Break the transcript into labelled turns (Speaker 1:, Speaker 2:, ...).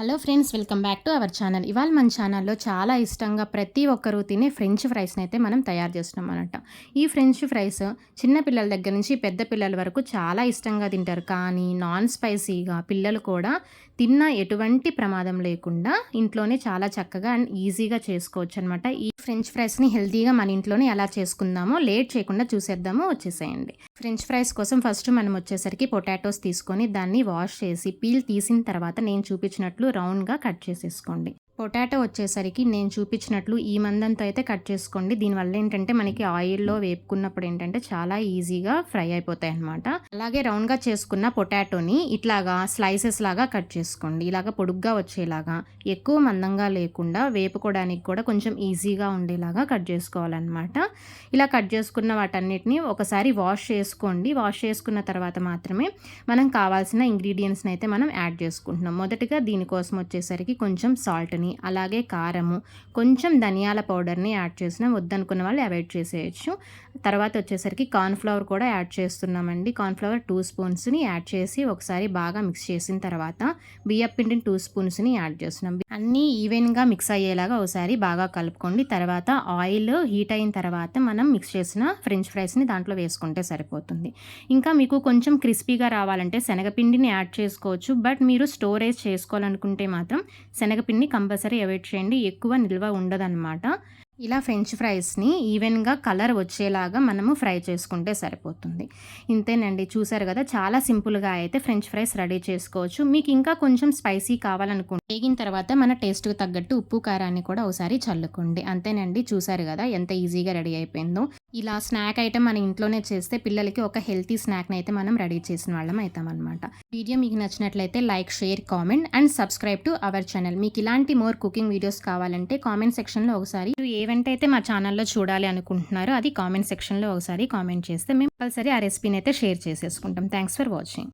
Speaker 1: Hello friends welcome back to our channel. ఇవాళ మన ఛానల్లో చాలా ఇష్టంగా ప్రతి ఒక్కరూ తినే ఫ్రెంచ్ ఫ్రైస్ని అయితే మనం తయారు చేస్తున్నాం అనమాట ఈ ఫ్రెంచ్ ఫ్రైస్ చిన్న పిల్లల దగ్గర నుంచి పెద్ద పిల్లల వరకు చాలా ఇష్టంగా తింటారు. కానీ నాన్ స్పైసీగా పిల్లలు కూడా తిన్న ఎటువంటి ప్రమాదం లేకుండా ఇంట్లోనే చాలా చక్కగా అండ్ ఈజీగా చేసుకోవచ్చు అనమాట ఈ ఫ్రెంచ్ ఫ్రైస్ని హెల్తీగా మన ఇంట్లోనే ఎలా చేసుకుందామో లేట్ చేయకుండా చూసేద్దామో వచ్చేసేయండి. ఫ్రెంచ్ ఫ్రైస్ కోసం ఫస్ట్ మనం వచ్చేసరికి పొటాటోస్ తీసుకొని దాన్ని వాష్ చేసి పీల్ తీసిన తర్వాత నేను చూపించినట్లు రౌండ్గా కట్ చేసేసుకోండి. పొటాటో వచ్చేసరికి నేను చూపించినట్లు ఈ మందంతో అయితే కట్ చేసుకోండి. దీనివల్ల ఏంటంటే మనకి ఆయిల్లో వేపుకున్నప్పుడు ఏంటంటే చాలా ఈజీగా ఫ్రై అయిపోతాయి అనమాట అలాగే రౌండ్గా చేసుకున్న పొటాటోని ఇట్లాగా స్లైసెస్ లాగా కట్ చేసుకోండి. ఇలాగా పొడుగ్గా వచ్చేలాగా ఎక్కువ మందంగా లేకుండా వేపుకోవడానికి కూడా కొంచెం ఈజీగా ఉండేలాగా కట్ చేసుకోవాలన్నమాట. ఇలా కట్ చేసుకున్న వాటన్నిటిని ఒకసారి వాష్ చేసుకోండి. వాష్ చేసుకున్న తర్వాత మాత్రమే మనం కావాల్సిన ఇంగ్రీడియంట్స్ని అయితే మనం యాడ్ చేసుకుంటున్నాం. మొదటగా దీనికోసం వచ్చేసరికి కొంచెం సాల్ట్ని అలాగే కారము కొంచెం ధనియాల పౌడర్ని యాడ్ చేసిన వద్దనుకున్న వాళ్ళు అవాయిడ్ చేసేయచ్చు. తర్వాత వచ్చేసరికి కార్న్ఫ్లవర్ కూడా యాడ్ చేస్తున్నామండి. కార్న్ఫ్లవర్ టూ స్పూన్స్ని యాడ్ చేసి ఒకసారి బాగా మిక్స్ చేసిన తర్వాత బియ్యం పిండిని టూ స్పూన్స్ని యాడ్ చేస్తున్నాం. అన్నీ ఈవెన్గా మిక్స్ అయ్యేలాగా ఒకసారి బాగా కలుపుకోండి. తర్వాత ఆయిల్ హీట్ అయిన తర్వాత మనం మిక్స్ చేసిన ఫ్రెంచ్ ఫ్రైస్ని దాంట్లో వేసుకుంటే సరిపోతుంది. ఇంకా మీకు కొంచెం క్రిస్పీగా రావాలంటే శనగపిండిని యాడ్ చేసుకోవచ్చు. బట్ మీరు స్టోరేజ్ చేసుకోవాలనుకుంటే మాత్రం శనగపిండిని కంపల్సరీ అవాయిడ్ చేయండి. ఎక్కువ నిల్వ ఉండదన్నమాట. ఇలా ఫ్రెంచ్ ఫ్రైస్ని ఈవెన్గా కలర్ వచ్చేలాగా మనము ఫ్రై చేసుకుంటే సరిపోతుంది. ఇంతేనండి. చూసారు కదా చాలా సింపుల్గా అయితే ఫ్రెంచ్ ఫ్రైస్ రెడీ చేసుకోవచ్చు. మీకు ఇంకా కొంచెం స్పైసీ కావాలనుకుంటే వేగిన తర్వాత మన టేస్ట్కి తగ్గట్టు ఉప్పు కారాన్ని కూడా ఒకసారి చల్లుకోండి. అంతేనండి. చూసారు కదా ఎంత ఈజీగా రెడీ అయిపోయిందో. ఇలా స్నాక్ ఐటమ్ మన ఇంట్లోనే చేస్తే పిల్లలకి ఒక హెల్తీ స్నాక్ని అయితే మనం రెడీ చేసిన వాళ్ళం అవుతామన్నమాట వీడియో మీకు నచ్చినట్లయితే like share comment and subscribe to our channel. మీకు ఇలాంటి మోర్ కుకింగ్ వీడియోస్ కావాలంటే కామెంట్ సెక్షన్లో ఒకసారి మీరు ఏవెంట్ అయితే మా ఛానల్లో చూడాలి అనుకుంటున్నారో అది కామెంట్ సెక్షన్లో ఒకసారి కామెంట్ చేస్తే మేము కంపల్సరీ ఆ రెసిపీని అయితే షేర్ చేసేసుకుంటాం. Thanks for watching.